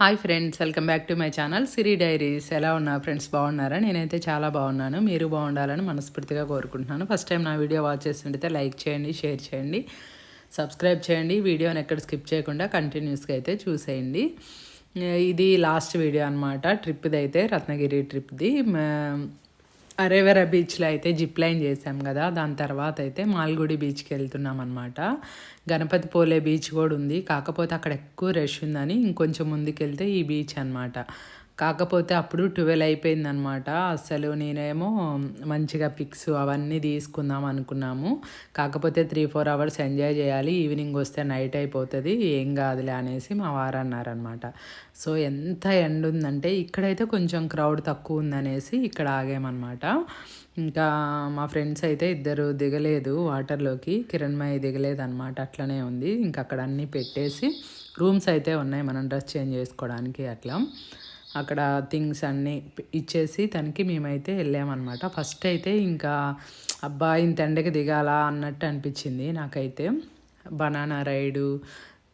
Hi friends welcome back to my channel. Siri diaries ఎలా ఉన్నారు friends? బాగున్నారా? నేనైతే చాలా బాగున్నాను. మీరు బాగుండాలని మనస్ఫూర్తిగా కోరుకుంటున్నాను. ఫస్ట్ టైం నా వీడియో వాచ్ చేస్తుంటే లైక్ చేయండి షేర్ చేయండి సబ్స్క్రైబ్ చేయండి. వీడియోని ఎక్కడ స్కిప్ చేయకుండా కంటిన్యూస్గా అయితే చూసేయండి. ఇది లాస్ట్ వీడియో అనమాట ట్రిప్ది అయితే రత్నగిరి ట్రిప్ది అరేవెరా బీచ్లో అయితే జిప్ లైన్ చేసాం కదా దాని తర్వాత అయితే మాల్గుడి బీచ్కి వెళ్తున్నాం అనమాట గణపతి పోలే బీచ్ కూడా ఉంది కాకపోతే అక్కడ ఎక్కువ రష్ ఉందని ఇంకొంచెం ముందుకు వెళ్తే ఈ బీచ్ అనమాట కాకపోతే అప్పుడు ట్వెల్వ్ అయిపోయిందనమాట. అసలు నేనేమో మంచిగా పిక్స్ అవన్నీ తీసుకుందాం అనుకున్నాము. కాకపోతే త్రీ ఫోర్ అవర్స్ ఎంజాయ్ చేయాలి. ఈవినింగ్ వస్తే నైట్ అయిపోతుంది. ఏం కాదులే అనేసి మా వారు అన్నారనమాట. సో ఎంత ఎండ్ ఉందంటే ఇక్కడైతే కొంచెం క్రౌడ్ తక్కువ ఉందనేసి ఇక్కడ ఆగామన్నమాట ఇంకా మా ఫ్రెండ్స్ అయితే ఇద్దరు దిగలేదు వాటర్లోకి. కిరణ్మయి దిగలేదు అనమాట అట్లనే ఉంది. ఇంకా అక్కడ అన్నీ పెట్టేసి రూమ్స్ అయితే ఉన్నాయి. మనం డ్రెస్ చేంజ్ చేసుకోవడానికి అట్లా. అక్కడ థింగ్స్ అన్నీ ఇచ్చేసి తనకి మేమైతే వెళ్ళామన్నమాట. ఫస్ట్ అయితే ఇంకా అబ్బా ఇంత ఎండకి దిగాలా అన్నట్టు అనిపించింది నాకైతే. బనానా రైడు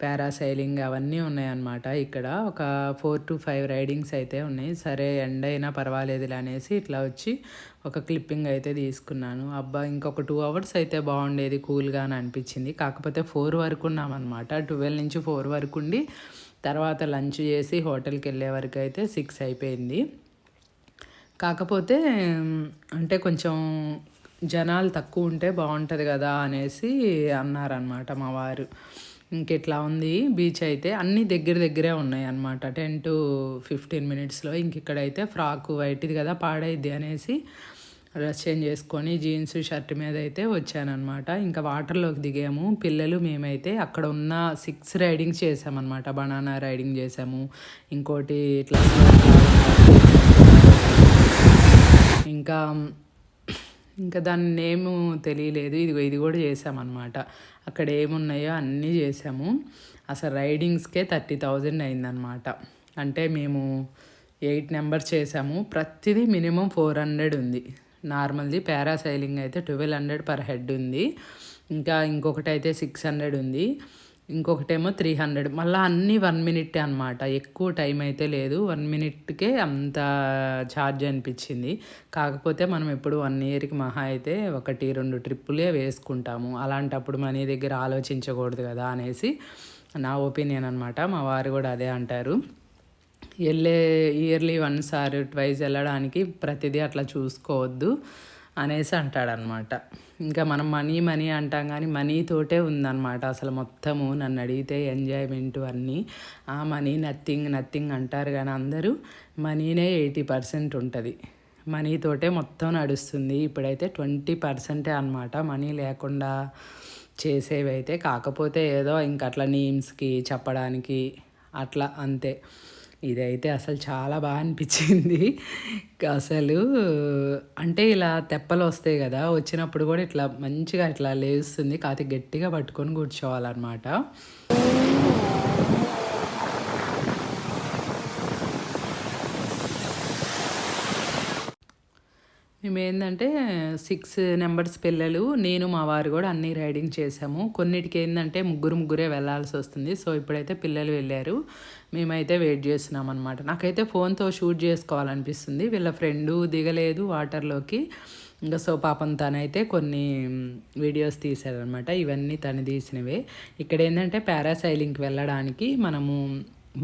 పారాసైలింగ్ అవన్నీ ఉన్నాయన్నమాట ఇక్కడ. ఒక ఫోర్ టు ఫైవ్ రైడింగ్స్ అయితే ఉన్నాయి. సరే ఎండ అయినా పర్వాలేదులే అనేసి ఇట్లా వచ్చి ఒక క్లిప్పింగ్ అయితే తీసుకున్నాను. అబ్బా ఇంకొక టూ అవర్స్ అయితే బాగుండేది కూల్గా అని అనిపించింది. కాకపోతే ఫోర్ వరకు ఉన్నామన్నమాట. ట్వెల్వ్ నుంచి ఫోర్ వరకు ఉండి తర్వాత లంచ్ చేసి హోటల్కి వెళ్ళే వరకు అయితే సిక్స్ అయిపోయింది. కాకపోతే అంటే కొంచెం జనాలు తక్కువ ఉంటే బాగుంటుంది కదా అనేసి అన్నారనమాట మా వారు. ఇంకెట్లా ఉంది? బీచ్ అయితే అన్నీ దగ్గర దగ్గరే ఉన్నాయి అనమాట టెన్ టు ఫిఫ్టీన్ మినిట్స్లో ఇంక ఇక్కడైతే ఫ్రాక్ వైట్ది కదా పాడైద్ది అనేసి డ్రెస్ చేంజ్ చేసుకొని జీన్స్ షర్ట్ మీద అయితే వచ్చానమాట ఇంకా వాటర్లోకి దిగాము. పిల్లలు మేమైతే అక్కడ ఉన్న సిక్స్ రైడింగ్స్ చేసామన్నమాట. బనానా రైడింగ్ చేసాము. ఇంకోటి ఇట్లా ఇంకా ఇంకా దాని నేము తెలియలేదు. ఇది ఇది కూడా చేసామన్నమాట. అక్కడ ఏమున్నాయో అన్నీ చేసాము. అసలు రైడింగ్స్కే థర్టీ థౌజండ్ అయిందనమాట అంటే మేము ఎయిట్ నెంబర్స్ చేసాము. ప్రతిదీ మినిమం ఫోర్ హండ్రెడ్ ఉంది. నార్మల్ది పారాసైలింగ్ అయితే ట్వెల్వ్ హండ్రెడ్ పర్ హెడ్ ఉంది. ఇంకా ఇంకొకటి అయితే సిక్స్ హండ్రెడ్ ఉంది. ఇంకొకటేమో త్రీ హండ్రెడ్. మళ్ళీ అన్నీ వన్ మినిట్ అనమాట ఎక్కువ టైం అయితే లేదు. వన్ మినిట్కే అంత ఛార్జ్ అనిపించింది. కాకపోతే మనం ఎప్పుడు వన్ ఇయర్కి మహా అయితే ఒకటి రెండు ట్రిప్పులే వేసుకుంటాము. అలాంటప్పుడు మనీ దగ్గర ఆలోచించకూడదు కదా అనేసి నా ఒపీనియన్ అనమాట మా వారు కూడా అదే అంటారు. వెళ్ళే ఇయర్లీ వన్స్ ఆర్ ట్వైస్ వెళ్ళడానికి ప్రతిదీ అట్లా చూసుకోవద్దు అనేసి అంటాడనమాట. ఇంకా మనం మనీ మనీ అంటాం కానీ మనీతోటే ఉందన్నమాట అసలు మొత్తము. నన్ను అడిగితే ఎంజాయ్మెంట్ అన్నీ. ఆ మనీ నథింగ్ నథింగ్ అంటారు కానీ అందరూ మనీనే ఎయిటీ పర్సెంట్ ఉంటుంది. మనీతోటే మొత్తం నడుస్తుంది. ఇప్పుడైతే ట్వంటీ పర్సెంటే అనమాట మనీ లేకుండా చేసేవి అయితే కాకపోతే ఏదో ఇంక అట్లా నీమ్స్కి చెప్పడానికి అట్లా అంతే. ఇదైతే అసలు చాలా బాగా అనిపించింది. అసలు అంటే ఇలా తెప్పలు వస్తాయి కదా వచ్చినప్పుడు కూడా ఇట్లా మంచిగా ఇట్లా లేస్తుంది కాకపోతే గట్టిగా పట్టుకొని కూర్చోవాలన్నమాట. మేము ఏంటంటే సిక్స్ నెంబర్స్ పిల్లలు నేను మా వారు కూడా అన్ని రైడింగ్ చేసాము. కొన్నిటికి ఏంటంటే ముగ్గురు ముగ్గురే వెళ్ళాల్సి వస్తుంది సో ఇప్పుడైతే పిల్లలు వెళ్ళారు. మేమైతే వెయిట్ చేస్తున్నాం అనమాట నాకైతే ఫోన్తో షూట్ చేసుకోవాలనిపిస్తుంది. వీళ్ళ ఫ్రెండు దిగలేదు వాటర్లోకి. ఇంకా సో పాపం తనైతే కొన్ని వీడియోస్ తీసాడనమాట ఇవన్నీ తను తీసినవే. ఇక్కడ ఏంటంటే పారాసైలింగ్కి వెళ్ళడానికి మనము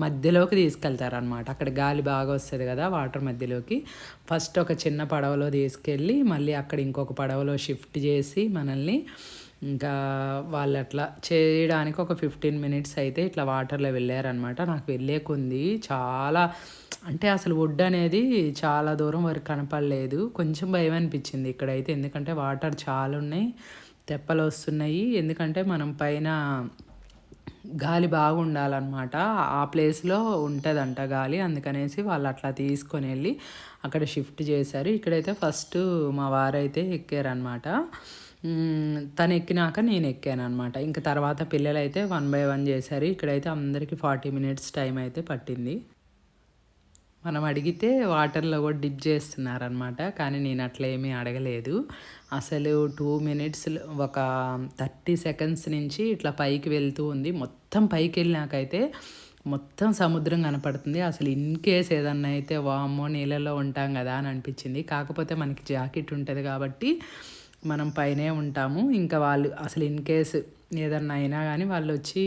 మధ్యలోకి తీసుకెళ్తారనమాట అక్కడ గాలి బాగా వస్తుంది కదా వాటర్ మధ్యలోకి. ఫస్ట్ ఒక చిన్న పడవలో తీసుకెళ్ళి మళ్ళీ అక్కడ ఇంకొక పడవలో షిఫ్ట్ చేసి మనల్ని ఇంకా వాళ్ళు అట్లా చేయడానికి ఒక ఫిఫ్టీన్ మినిట్స్ అయితే ఇట్లా వాటర్లో వెళ్ళారనమాట నాకు వెళ్ళేకుంది చాలా అంటే అసలు వుడ్ అనేది చాలా దూరం వరకు కనపడలేదు. కొంచెం భయం అనిపించింది ఇక్కడైతే. ఎందుకంటే వాటర్ చాలా ఉన్నాయి తెప్పలు వస్తున్నాయి. ఎందుకంటే మనం పైన గాలి బాగుండాలన్నమాట ఆ ప్లేస్లో ఉంటుందంట గాలి. అందుకనేసి వాళ్ళు అట్లా తీసుకొని వెళ్ళి అక్కడ షిఫ్ట్ చేశారు. ఇక్కడైతే ఫస్ట్ మా వారైతే ఎక్కారనమాట తను ఎక్కినాక నేను ఎక్కాను అనమాట ఇంకా తర్వాత పిల్లలు అయితే వన్ బై వన్ చేశారు. ఇక్కడైతే అందరికీ ఫార్టీ మినిట్స్ టైం అయితే పట్టింది. మనం అడిగితే వాటర్లో కూడా డిప్ చేస్తున్నారనమాట కానీ నేను అట్లా ఏమీ అడగలేదు. అసలు టూ మినిట్స్ ఒక థర్టీ సెకండ్స్ నుంచి ఇట్లా పైకి వెళ్తూ ఉంది. మొత్తం పైకి వెళ్ళినాకైతే మొత్తం సముద్రం కనపడుతుంది. అసలు ఇన్ కేస్ ఏదన్నా అయితే వామ్మో నీళ్ళలో ఉంటాం కదా అని అనిపించింది. కాకపోతే మనకి జాకెట్ ఉంటుంది కాబట్టి మనం పైనే ఉంటాము. ఇంకా వాళ్ళు అసలు ఇన్ కేస్ ఏదన్నా అయినా కానీ వాళ్ళు వచ్చి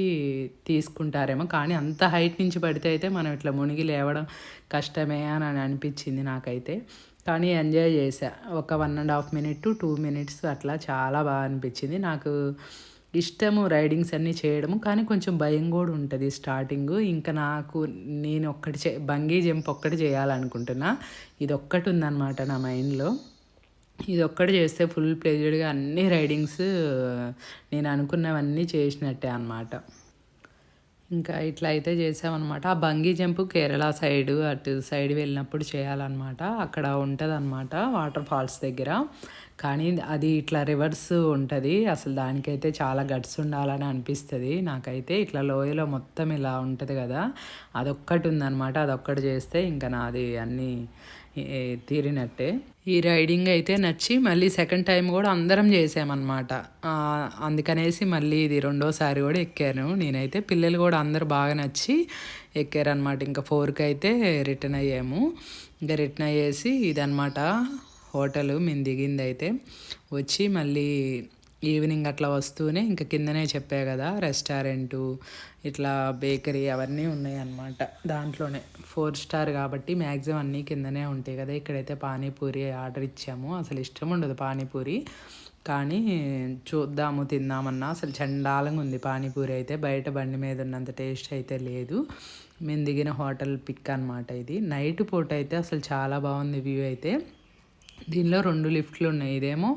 తీసుకుంటారేమో. కానీ అంత హైట్ నుంచి పడితే అయితే మనం ఇట్లా మునిగి లేవడం కష్టమే అని అనిపించింది నాకైతే. కానీ ఎంజాయ్ చేసా ఒక one and half minute to two minutes అట్లా చాలా బాగా అనిపించింది. నాకు ఇష్టము రైడింగ్స్ అన్నీ చేయడము. కానీ కొంచెం భయం కూడా ఉంటుంది స్టార్టింగ్ ఇంకా నాకు నేను ఒక్కటి చే బంగీ జంప్ ఒక్కటి చేయాలనుకుంటున్నా. ఇది ఒక్కటి ఉందన్నమాట నా మైండ్లో ఇది ఒక్కటి చేస్తే ఫుల్ ప్లేజెడ్గా అన్ని రైడింగ్స్ నేను అనుకున్నవన్నీ చేసినట్టే అనమాట ఇంకా ఇట్లా అయితే చేసామన్నమాట. ఆ బంగీ జంప్ కేరళ సైడ్ అటు సైడ్ వెళ్ళినప్పుడు చేయాలన్నమాట. అక్కడ ఉంటుంది అనమాట వాటర్ ఫాల్స్ దగ్గర. కానీ అది ఇట్లా రివర్స్ ఉంటుంది. అసలు దానికైతే చాలా గట్స్ ఉండాలని అనిపిస్తుంది. నాకైతే ఇట్లా లోయలో మొత్తం ఇలా ఉంటుంది కదా. అదొక్కటి ఉందన్నమాట. అదొక్కటి చేస్తే ఇంకా నాది అన్నీ తీరినట్టే. ఈ రైడింగ్ అయితే నచ్చి మళ్ళీ సెకండ్ టైం కూడా అందరం చేసామన్నమాట. అందుకనేసి మళ్ళీ ఇది రెండోసారి కూడా ఎక్కాను. నేనైతే పిల్లలు కూడా అందరు బాగా నచ్చి ఎక్కారనమాట ఇంకా ఫోర్కి అయితే రిటర్న్ అయ్యాము. ఇంకా రిటర్న్ అయ్యేసి ఇదనమాట హోటల్. మేము దిగింది అయితే వచ్చి మళ్ళీ ఈవినింగ్ అట్లా వస్తూనే ఇంకా కిందనే చెప్పా కదా రెస్టారెంటు ఇట్లా బేకరీ అవన్నీ ఉన్నాయి అన్నమాట దాంట్లోనే ఫోర్ స్టార్ కాబట్టి మ్యాక్సిమం అన్నీ కిందనే ఉంటాయి కదా. ఇక్కడైతే పానీపూరి ఆర్డర్ ఇచ్చాము. అసలు ఇష్టం ఉండదు పానీపూరి. కానీ చూద్దాము తిందామన్నా. అసలు చండాలంగా ఉంది పానీపూరి అయితే. బయట బండి మీద ఉన్నంత టేస్ట్ అయితే లేదు. మేము దిగిన హోటల్ పిక్ అనమాట ఇది. నైట్ పూట అయితే అసలు చాలా బాగుంది వ్యూ అయితే. దీనిలో రెండు లిఫ్ట్లు ఉన్నాయి. ఇదేమో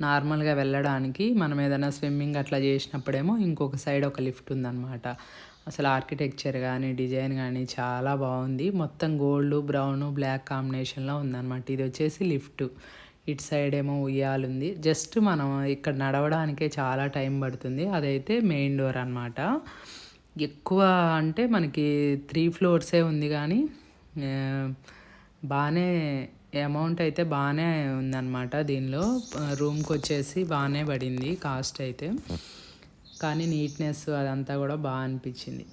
నార్మల్గా వెళ్ళడానికి మనం ఏదైనా స్విమ్మింగ్ అట్లా చేసినప్పుడేమో ఇంకొక సైడ్ ఒక లిఫ్ట్ ఉందన్నమాట. అసలు ఆర్కిటెక్చర్ కానీ డిజైన్ కానీ చాలా బాగుంది. మొత్తం గోల్డ్ బ్రౌన్ బ్లాక్ కాంబినేషన్లో ఉందన్నమాట. ఇది వచ్చేసి లిఫ్ట్. ఇటు సైడ్ ఏమో ఉయ్యాలుంది జస్ట్ మనం ఇక్కడ నడవడానికే చాలా టైం పడుతుంది. అదైతే మెయిన్ డోర్ అనమాట ఎక్కువ అంటే మనకి త్రీ ఫ్లోర్సే ఉంది కానీ బాగానే అమౌంట్ అయితే బాగానే ఉందన్నమాట దీనిలో. రూమ్కి వచ్చేసి బాగానే పడింది కాస్ట్ అయితే. కానీ నీట్నెస్ అదంతా కూడా బాగా అనిపించింది.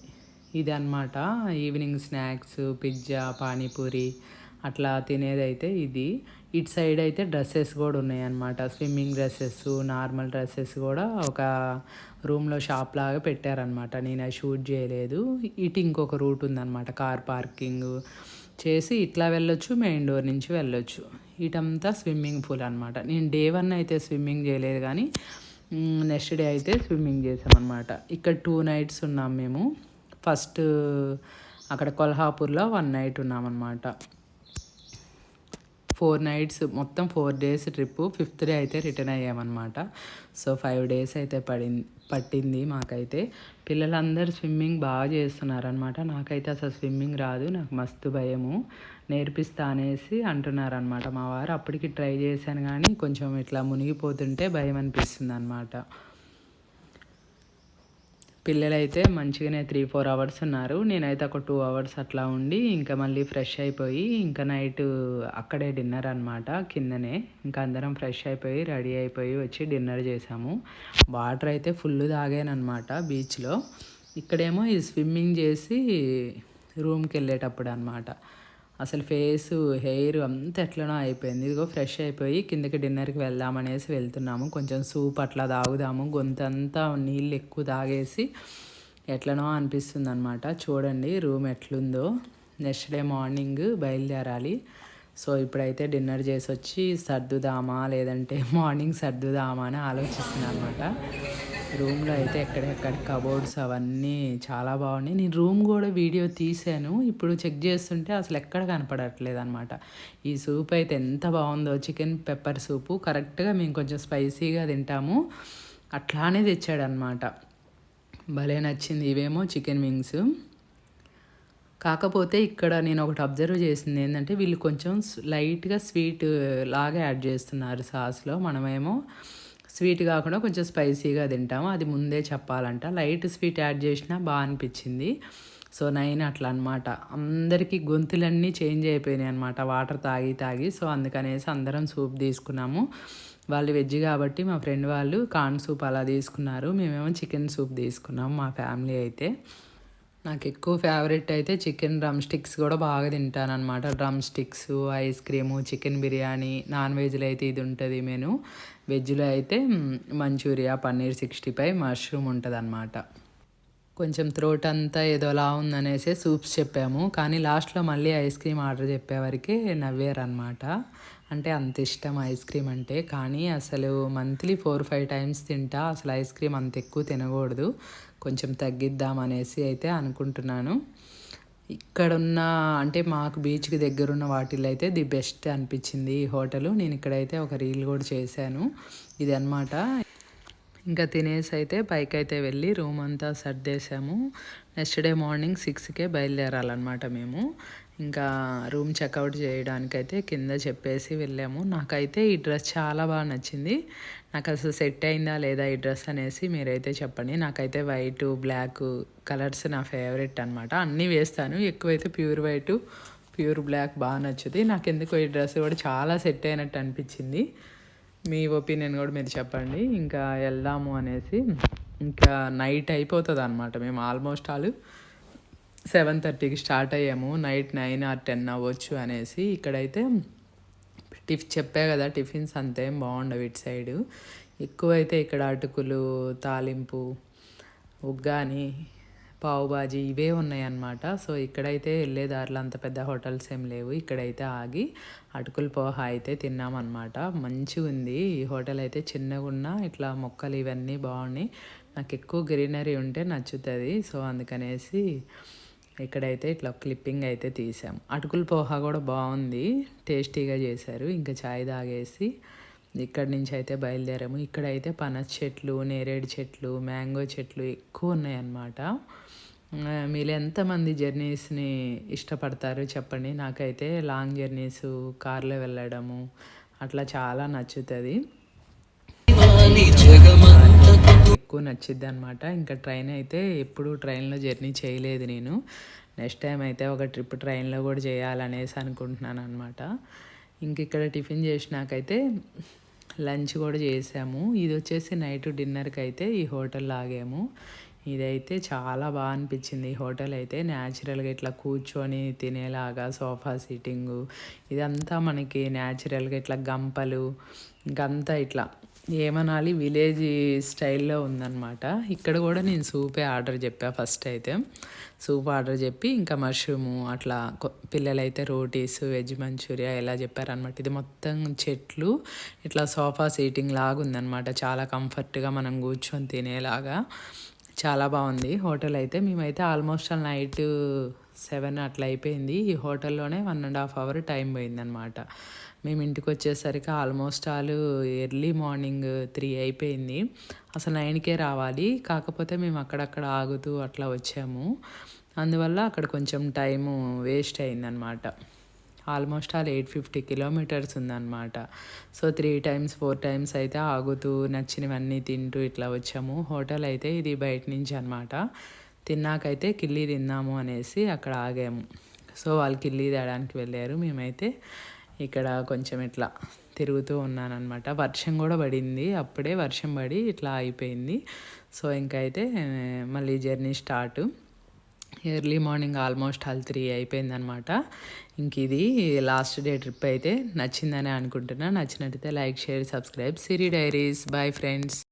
ఇది అనమాట ఈవినింగ్ స్నాక్స్ పిజ్జా పానీపూరి అట్లా తినేదైతే ఇది. ఇటు సైడ్ అయితే డ్రెస్సెస్ కూడా ఉన్నాయన్నమాట. స్విమ్మింగ్ డ్రెస్సెస్ నార్మల్ డ్రెస్సెస్ కూడా ఒక రూమ్లో షాప్ లాగా పెట్టారనమాట నేను అది షూట్ చేయలేదు. ఇటు ఇంకొక రూట్ ఉందన్నమాట. కార్ పార్కింగ్ చేసి ఇట్లా వెళ్ళొచ్చు మెయిన్ డోర్ నుంచి వెళ్ళొచ్చు. ఇటంతా స్విమ్మింగ్ పూల్ అనమాట నేను డే వన్ అయితే స్విమ్మింగ్ చేయలేదు కానీ నెక్స్ట్ డే అయితే స్విమ్మింగ్ చేసామన్నమాట ఇక్కడ టూ నైట్స్ ఉన్నాం మేము. ఫస్ట్ అక్కడ కొల్హాపూర్లో వన్ నైట్ ఉన్నామన్నమాట. ఫోర్ నైట్స్ మొత్తం four days trip fifth day అయితే రిటర్న్ అయ్యామన్నమాట. సో ఫైవ్ డేస్ అయితే పడింది పట్టింది మాకైతే. పిల్లలందరూ స్విమ్మింగ్ బాగా చేస్తున్నారనమాట నాకైతే అసలు స్విమ్మింగ్ రాదు నాకు మస్తు భయము. నేర్పిస్తా అనేసి అంటున్నారనమాట మా వారు. అప్పటికి ట్రై చేశాను కానీ కొంచెం ఇట్లా మునిగిపోతుంటే భయం అనిపిస్తుంది అనమాట పిల్లలైతే మంచిగానే త్రీ ఫోర్ అవర్స్ ఉన్నారు. నేనైతే ఒక టూ అవర్స్ అట్లా ఉండి ఇంకా మళ్ళీ ఫ్రెష్ అయిపోయి ఇంకా నైట్ అక్కడే డిన్నర్ అనమాట కిందనే. ఇంకా అందరం ఫ్రెష్ అయిపోయి రెడీ అయిపోయి వచ్చి డిన్నర్ చేసాము. వాటర్ అయితే ఫుల్ తాగానమాట బీచ్లో. ఇక్కడేమో ఈ స్విమ్మింగ్ చేసి రూమ్కి వెళ్ళేటప్పుడు అనమాట అసలు ఫేసు హెయిర్ అంతా ఎట్లనో అయిపోయింది. ఇదిగో ఫ్రెష్ అయిపోయి కిందకి డిన్నర్కి వెళ్దామనేసి వెళ్తున్నాము. కొంచెం సూప్ అట్లా తాగుదాము. గొంతంతా నీళ్ళు ఎక్కువ తాగేసి ఎట్లనో అనిపిస్తుంది అనమాట చూడండి రూమ్ ఎట్లుందో. నెక్స్ట్ డే మార్నింగ్ బయలుదేరాలి. సో ఇప్పుడైతే డిన్నర్ చేసి వచ్చి సర్దుదామా లేదంటే మార్నింగ్ సర్దుదామా అని ఆలోచిస్తున్నాను అనమాట రూమ్లో అయితే ఎక్కడెక్కడ కబోర్డ్స్ అవన్నీ చాలా బాగున్నాయి. నేను రూమ్ కూడా వీడియో తీసాను ఇప్పుడు చెక్ చేస్తుంటే అసలు ఎక్కడ కనపడట్లేదు అనమాట ఈ సూప్ అయితే ఎంత బాగుందో చికెన్ పెప్పర్ సూపు. కరెక్ట్గా మేము కొంచెం స్పైసీగా తింటాము. అట్లానే తెచ్చాడనమాట భలే నచ్చింది ఇవేమో చికెన్ వింగ్స్. కాకపోతే ఇక్కడ నేను ఒకటి అబ్జర్వ్ చేసింది ఏంటంటే వీళ్ళు కొంచెం లైట్గా స్వీట్ లాగా యాడ్ చేస్తున్నారు సాస్లో మనమేమో. స్వీట్ కాకుండా కొంచెం స్పైసీగా తింటాము. అది ముందే చెప్పాలంట. లైట్ స్వీట్ యాడ్ చేసినా బాగా అనిపించింది. సో నైన్ అట్లా అనమాట అందరికీ గొంతులన్నీ చేంజ్ అయిపోయినాయి అనమాట వాటర్ తాగి తాగి. సో అందుకనేసి అందరం సూప్ తీసుకున్నాము. వాళ్ళు వెజ్ కాబట్టి మా ఫ్రెండ్ వాళ్ళు కార్న్ సూప్ అలా తీసుకున్నారు. మేమేమో చికెన్ సూప్ తీసుకున్నాము మా ఫ్యామిలీ అయితే. నాకు ఎక్కువ ఫేవరెట్ అయితే చికెన్ డ్రమ్ స్టిక్స్ కూడా బాగా తింటాను అనమాట drum sticks ice cream chicken biryani non వెజ్లో అయితే ఇది ఉంటుంది మెను వెజ్లో అయితే manchuria paneer sixty five mushroom ఉంటుంది అనమాట కొంచెం త్రోట్ అంతా ఏదోలా ఉందనేసి సూప్స్ చెప్పాము. కానీ లాస్ట్లో మళ్ళీ ఐస్ క్రీమ్ ఆర్డర్ చెప్పేవరకు నవ్వారనమాట అంటే అంత ఇష్టం ఐస్ క్రీమ్ అంటే. కానీ అసలు మంత్లీ ఫోర్ ఫైవ్ టైమ్స్ తింటా. అసలు ఐస్ క్రీమ్ అంత ఎక్కువ తినకూడదు. కొంచెం తగ్గిద్దాం అనేసి అయితే అనుకుంటున్నాను. ఇక్కడున్న అంటే మాకు బీచ్కి దగ్గరున్న వాటిల్లో అయితే ది బెస్ట్ అనిపించింది ఈ హోటల్. నేను ఇక్కడైతే ఒక రీల్ కూడా చేశాను. ఇది అన్నమాట ఇంకా తినేసి అయితే పైకి అయితే వెళ్ళి రూమ్ అంతా సర్దేశాము. నెక్స్ట్ డే మార్నింగ్ సిక్స్కే బయలుదేరాలన్నమాట మేము. ఇంకా రూమ్ చెక్అవుట్ చేయడానికైతే కింద చెప్పేసి వెళ్ళాము. నాకైతే ఈ డ్రెస్ చాలా బాగా నచ్చింది. నాకు అసలు సెట్ అయిందా లేదా ఈ డ్రెస్ అనేసి మీరైతే చెప్పండి. నాకైతే వైట్ బ్లాక్ కలర్స్ నా ఫేవరెట్ అనమాట అన్నీ వేస్తాను. ఎక్కువైతే ప్యూర్ వైట్ ప్యూర్ బ్లాక్ బాగా నచ్చుతుంది నాకు ఎందుకో ఈ డ్రెస్ కూడా చాలా సెట్ అయినట్టు అనిపించింది. మీ ఒపీనియన్ కూడా మీరు చెప్పండి. ఇంకా వెళ్దాము అనేసి ఇంకా నైట్ అయిపోతుంది అనమాట మేము ఆల్మోస్ట్ ఆల్ సెవెన్ థర్టీకి స్టార్ట్ అయ్యాము. నైట్ నైన్ ఆర్ టెన్ అవ్వచ్చు అనేసి ఇక్కడైతే టిఫ్ చెప్పా కదా టిఫిన్స్ అంతేం బాగుండవు ఇటు సైడు. ఎక్కువైతే ఇక్కడ అటుకులు తాలింపు ఉగ్గాని పావుబాజీ ఇవే ఉన్నాయన్నమాట. సో ఇక్కడైతే వెళ్ళే దారిలో అంత పెద్ద హోటల్స్ ఏం లేవు. ఇక్కడైతే ఆగి అటుకుల పోహ అయితే తిన్నామన్నమాట. మంచిగా ఉంది ఈ హోటల్ అయితే చిన్నగా ఉన్న ఇట్లా మొక్కలు ఇవన్నీ బాగున్నాయి. నాకు ఎక్కువ గ్రీనరీ ఉంటే నచ్చుతుంది. సో అందుకనేసి ఇక్కడైతే ఇట్లా క్లిప్పింగ్ అయితే తీసాం. అటుకుల పోహా కూడా బాగుంది. టేస్టీగా చేశారు. ఇంకా చాయ్ తాగేసి ఇక్కడి నుంచి అయితే బయలుదేరాము. ఇక్కడైతే పనస చెట్లు నేరేడు చెట్లు మ్యాంగో చెట్లు ఎక్కువ ఉన్నాయన్నమాట. మీరు ఎంతమంది జర్నీస్ని ఇష్టపడతారు చెప్పండి. నాకైతే లాంగ్ జర్నీస్ కార్లో వెళ్ళడము అట్లా చాలా నచ్చుతుంది. నచ్చిద్ది అనమాట ఇంకా ట్రైన్ అయితే ఎప్పుడు ట్రైన్లో జర్నీ చేయలేదు నేను. నెక్స్ట్ టైం అయితే ఒక ట్రిప్ ట్రైన్లో కూడా చేయాలనేసి అనుకుంటున్నాను అనమాట ఇంక ఇక్కడ టిఫిన్ చేసినాకైతే లంచ్ కూడా చేసాము. ఇది వచ్చేసి నైట్ డిన్నర్కి అయితే ఈ హోటల్ లాగాము ఇదైతే చాలా బాగా అనిపించింది. ఈ హోటల్ అయితే న్యాచురల్గా ఇట్లా కూర్చొని తినేలాగా సోఫా సీటింగు ఇదంతా మనకి న్యాచురల్గా ఇట్లా గంపలు ఇంకంతా ఇట్లా ఏమనాలి? విలేజ్ స్టైల్లో ఉందన్నమాట. ఇక్కడ కూడా నేను సూపే ఆర్డర్ చెప్పా ఫస్ట్ అయితే. సూప్ ఆర్డర్ చెప్పి ఇంకా మష్రూము అట్లా కొ- పిల్లలైతే రోటీస్ వెజ్ మంచూరియా ఇలా చెప్పారనమాట ఇది మొత్తం చెట్లు ఇట్లా సోఫా సీటింగ్ లాగా ఉందన్నమాట చాలా కంఫర్ట్గా మనం కూర్చొని తినేలాగా. చాలా బాగుంది. హోటల్ అయితే మేమైతే ఆల్మోస్ట్ నైట్ సెవెన్ అట్లా అయిపోయింది. ఈ హోటల్లోనే one and half hour time పోయిందనమాట మేము ఇంటికి వచ్చేసరికి almost all early morning three అయిపోయింది. అసలు నైన్కే రావాలి. కాకపోతే మేము అక్కడక్కడ ఆగుతూ అట్లా వచ్చాము. అందువల్ల అక్కడ కొంచెం టైము వేస్ట్ అయిందనమాట almost all eight fifty kilometres ఉందన్నమాట. So three times four times అయితే ఆగుతూ నచ్చినవన్నీ తింటూ ఇట్లా వచ్చాము. హోటల్ అయితే ఇది బయట నుంచి అనమాట తిన్నాకైతే కిల్లీ తిందాము అనేసి అక్కడ ఆగాము. సో వాళ్ళు కిల్లీ తేడానికి వెళ్ళారు. మేమైతే ఇక్కడ కొంచెం ఇట్లా తిరుగుతూ ఉన్నానన్నమాట. వర్షం కూడా పడింది. అప్పుడే వర్షం పడి ఇట్లా అయిపోయింది. సో ఇంకైతే మళ్ళీ journey start. Early morning almost all three అయిపోయిందనమాట ఇంక ఇది లాస్ట్ డే ట్రిప్ అయితే నచ్చిందని అనుకుంటున్నా. నచ్చినట్టయితే like share subscribe. Siri diaries. Bye friends.